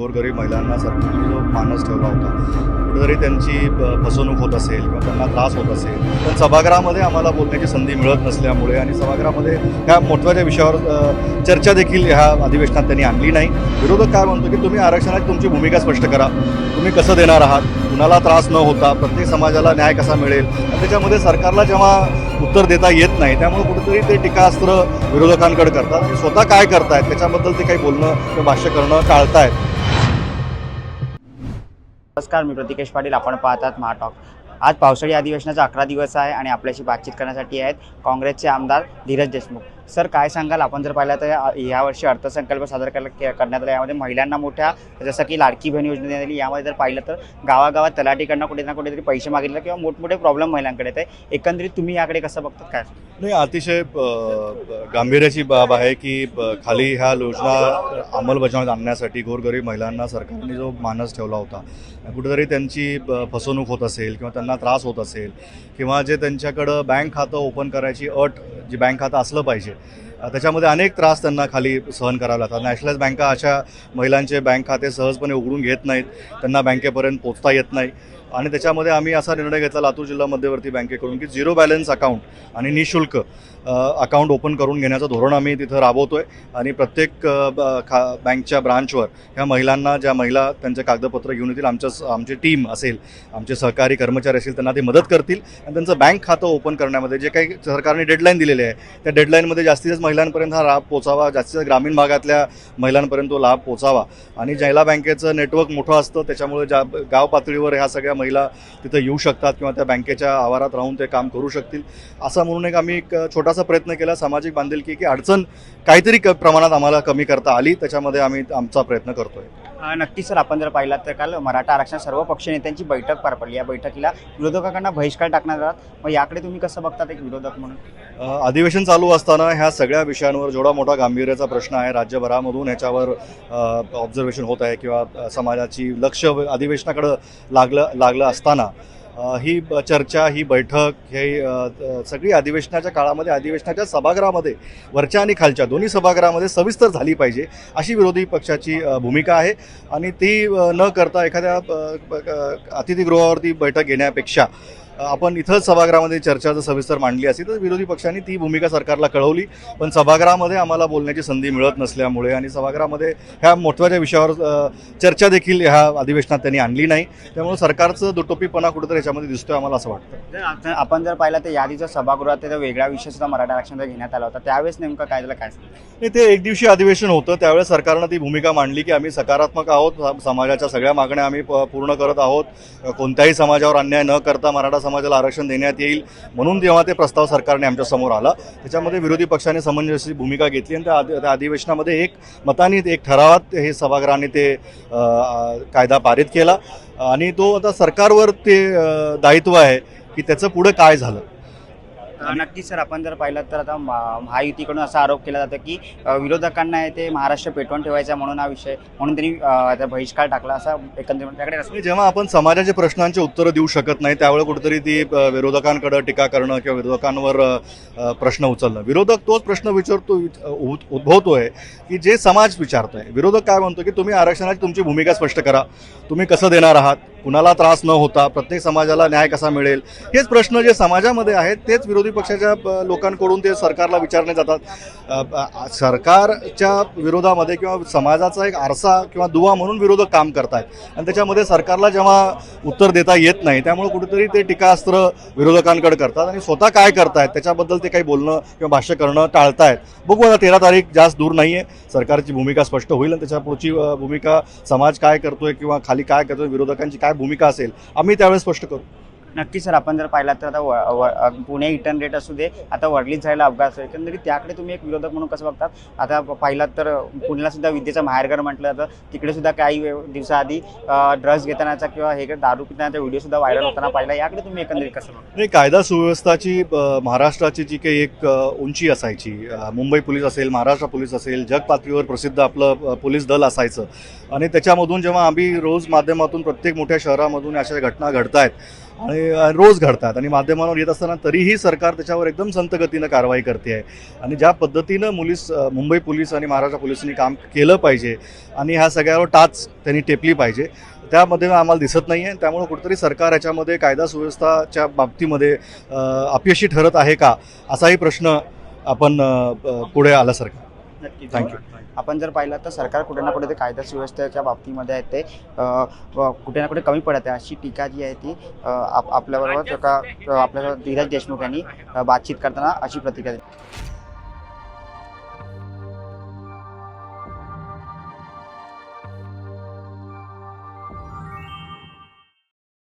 गोरगरीब महिलांना सरकारने जो मानस ठेवला होता कुठेतरी त्यांची ब- फसवणूक होत असेल किंवा त्यांना त्रास होत असेल पण सभागृहामध्ये आम्हाला बोलण्याची संधी मिळत नसल्यामुळे आणि सभागृहामध्ये ह्या महत्त्वाच्या विषयावर चर्चा देखील ह्या अधिवेशनात त्यांनी आणली नाही. विरोधक काय म्हणतो की तुम्ही आरक्षणाची तुमची भूमिका स्पष्ट करा. तुम्ही कसं देणार आहात? कुणाला त्रास न होता प्रत्येक समाजाला न्याय कसा मिळेल? आणि त्याच्यामध्ये सरकारला जेव्हा उत्तर देता येत नाही त्यामुळे कुठेतरी ते टीकास्त्र विरोधकांकडे करतात. आणि स्वतः काय करतायत? त्याच्याबद्दल ते काही बोलणं किंवा भाष्य करणं टाळतायत. नमस्कार मी प्रतिकेश पाटील. आपण पाहतात महाटॉक आज पावसाळी अधिवेशनाचा अकरा दिवस आहे आणि आपल्याशी बातचीत करण्यासाठी आहेत काँग्रेसचे आमदार धीरज देशमुख. सर काय सांगाल? आपण जर पाहिलं तर या- यावर्षी अर्थसंकल्प सादर करण्यात आला. यामध्ये महिलांना मोठ्या जसं की लाडकी बहीण योजना देण्यात आली यामध्ये जर पाहिलं तर गावागावात तलाठीकडनं कुठे ना कुठेतरी पैसे मागितले किंवा मोठमोठे प्रॉब्लेम महिलांकडे येत आहे. एकंदरीत तुम्ही याकडे कसं बघतात? काय नाही अतिशय गांभीर्याची बाब आहे की खाली ह्या योजना अंमलबजावणीत आणण्यासाठी गोरगरीब महिलांना सरकारने जो मानस ठेवला होता कुठेतरी त्यांची फसवणूक होत असेल किंवा त्यांना त्रास होत असेल किंवा जे त्यांच्याकडं बँक खातं ओपन करायची अट जी बँक खातं असलं पाहिजे त्याच्यामध्ये अनेक त्रास त्यांना खाली सहन करावे लागतात. नॅशनलाइज बँका अशा महिलांचे बँक खाते सहजपणे उघडून घेत नाहीत त्यांना बँकेपर्यंत पोचता येत नाही. आणि त्याच्यामध्ये आम्ही असा निर्णय घेतला लातूर जिल्हा मध्यवर्ती बँकेकडून की झिरो बॅलन्स अकाउंट आणि निशुल्क अकाउंट ओपन करून घेण्याचं धोरण आम्ही तिथं राबवतो आहे आणि प्रत्येक ब- खा बँकच्या ब्रांचवर ह्या महिलांना ज्या महिला त्यांचे कागदपत्र घेऊन येतील आमच्या आमची टीम असेल आमचे सहकारी कर्मचारी असतील त्यांना ते मदत करतील. आणि त्यांचं बँक खातं ओपन करण्यामध्ये जे काही सरकारने डेडलाईन दिलेले आहे त्या डेडलाईनमध्ये जास्तीत जास्त महिलांपर्यंत हा लाभ पोचावा जास्तीत जास्त ग्रामीण भागातल्या महिलांपर्यंत तो लाभ पोचावा. आणि ज्याला बँकेचं नेटवर्क मोठं असतं त्याच्यामुळे ज्या गाव पातळीवर ह्या सगळ्या महिला तिथं येऊ शकतात किंवा त्या बँकेच्या आवारात राहून ते काम करू शकतील. असा म्हणून एक आम्ही एक छोटासा प्रयत्न केला सामाजिक बांधिलकी की अडचण काहीतरी क प्रमाणात आम्हाला कमी करता आली त्याच्यामध्ये आम्ही आमचा प्रयत्न करतोय. नक्की सर आपण जर पाहिलात तर काल मराठा आरक्षण सर्व पक्ष नेत्यांची बैठक पार पडली. या बैठकीला विरोधकांना बहिष्कार टाकण्यात आला. मग याकडे तुम्ही कसं बघतात एक विरोधक म्हणून? अधिवेशन चालू असताना ह्या सगळ्या विषयांवर जेवढा मोठा गांभीर्याचा प्रश्न आहे राज्यभरामधून ह्याच्यावर ऑब्झर्वेशन होत आहे किंवा समाजाची लक्ष अधिवेशनाकडं लागलं लागलं असताना ही चर्चा ही बैठक हे सगळी अधिवेशनाच्या काळामध्ये अधिवेशनाच्या सभागृहामध्ये वरच्या आणि खालच्या दोन्ही सभागृहामध्ये सविस्तर झाली पाहिजे अशी विरोधी पक्षाची भूमिका आहे. आणि ती न करता एखाद्या अतिथीगृहावरती बैठक घेण्यापेक्षा आपण इथंच सभागृहामध्ये चर्चा जर सविस्तर मांडली असती तर विरोधी पक्षांनी ती भूमिका सरकारला कळवली. पण सभागृहामध्ये आम्हाला बोलण्याची संधी मिळत नसल्यामुळे आणि सभागृहामध्ये ह्या महत्त्वाच्या विषयावर चर्चा देखील ह्या अधिवेशनात त्यांनी आणली नाही. त्यामुळे सरकारचं दुटोपीपणा कुठेतरी याच्यामध्ये दिसतोय आम्हाला असं वाटतं. जर आपण- जर पाहिलं तर यादीचं सभागृहात त्याचा वेगळा विषय सुद्धा मराठा आरक्षणाचा घेण्यात आला होता. त्यावेळेस नेमकं काय झालं काय? नाही ते एक दिवशी अधिवेशन होतं. त्यावेळेस सरकारनं ती भूमिका मांडली की आम्ही सकारात्मक आहोत. समाजाच्या सगळ्या मागण्या आम्ही प- पूर्ण करत आहोत. कोणत्याही समाजावर अन्याय न करता मराठा समाजाला आरक्षण देण्यात येईल म्हणून जेव्हा ते प्रस्ताव सरकारने आमच्यासमोर आला त्याच्यामध्ये विरोधी पक्षाने समंजसी भूमिका घेतली आणि त्या त्या अधिवेशनामध्ये एक मताने एक ठरावात हे सभागृहाने ते कायदा पारित केला. आणि तो आता सरकारवर ते दायित्व आहे की त्याचं पुढं काय झालं. नक्की नक्कीच सर आपण जर पाहिलं तर आता महायुतीकडून असा आरोप केला जातो की विरोधकांना आहे ते महाराष्ट्र पेटवून ठेवायचा म्हणून हा विषय म्हणून त्यांनी बहिष्कार टाकला असा एकंदरीत म्हणजे त्याकडे म्हणजे जेव्हा आपण समाजाच्या प्रश्नांची उत्तरं देऊ शकत नाही त्यावेळे कुठेतरी ती विरोधकांकडे टीका करणं किंवा विरोधकांवर प्रश्न उचलणं. विरोधक तोच प्रश्न विचारतो उद्भवतोय की जे समाज विचारतोय. विरोधक काय म्हणतो की तुम्ही आरक्षणाची तुमची भूमिका स्पष्ट करा. तुम्ही कसं देणार आहात? कुणाला त्रास न होता प्रत्येक समाजाला न्याय कसा मिळेल? हेच प्रश्न जे समाजामध्ये आहेत तेच विरोधी पक्षाच्या लोकांकडून ते सरकारला विचारले जातात. सरकारच्या विरोधामध्ये किंवा समाजाचा एक आरसा किंवा दुवा म्हणून विरोधक काम करतायत. आणि त्याच्यामध्ये सरकारला जेव्हा उत्तर देता येत नाही त्यामुळे कुठेतरी ते टीकास्त्र विरोधकांकडे करतात आणि स्वतः काय करतायत त्याच्याबद्दल ते काही बोलणं किंवा भाष्य करणं टाळतायत. बघू आता तेरा तारीख जास्त दूर नाही आहे सरकारची भूमिका स्पष्ट होईल आणि त्याच्या पुढची भूमिका समाज काय करतोय किंवा खाली काय करतोय विरोधकांची काय भूमिका असेल आम्ही त्यावेळेस स्पष्ट करू. नक्की सर आपण जर पाहिलात तर आता व- पुणे इटन रेट असू दे आता वडलीत झालेला अपघात असो एकंदरीत त्याकडे तुम्ही एक विरोधक म्हणून कसं बघतात? आता पाहिलात तर पुण्याला सुद्धा विद्येचं माहेरघर म्हटलं जातं. तिकडे सुद्धा काही दिवसाआधी ड्रग्ज घेतानाचा किंवा हे दारू पितानाचा व्हिडिओ सुद्धा व्हायरल होताना पाहिला. याकडे तुम्ही एकंदरीत कसं बघता? नाही कायदा सुव्यवस्थाची महाराष्ट्राची जी काही एक उंची असायची मुंबई पोलीस असेल महाराष्ट्र पोलीस असेल जग पातळीवर प्रसिद्ध आपलं पोलीस दल असायचं. आणि त्याच्यामधून जेव्हा आम्ही रोज माध्यमातून प्रत्येक मोठ्या शहरामधून अशा घटना घडत आहेत आणि रोज घडतात आणि माध्यमांवर येत असताना तरीही सरकार त्याच्यावर एकदम संतगतीनं कारवाई करते आहे आणि ज्या पद्धतीनं मुलीस मुंबई पोलीस आणि महाराष्ट्र पोलिसांनी काम केलं पाहिजे आणि ह्या सगळ्यावर टाच त्यांनी टेपली पाहिजे त्यामध्ये आम्हाला दिसत नाही आहे त्यामुळे कुठेतरी सरकार याच्यामध्ये कायदा सुव्यवस्थाच्या बाबतीमध्ये अपयशी ठरत आहे का असाही प्रश्न आपण पुढे आल्यासारखा नक्कीच थँक्यू आपण जर पाहिलं तर सरकार कुठे ना कुठे ते कायदा सुव्यवस्थेच्या बाबतीमध्ये आहे ते कुठे ना कुठे कमी पडत आहे अशी टीका जी आहे ती आप आपल्याबरोबर का आपल्याबरोबर धीरज देशमुख यांनी बातचीत करताना अशी प्रतिक्रिया दिली.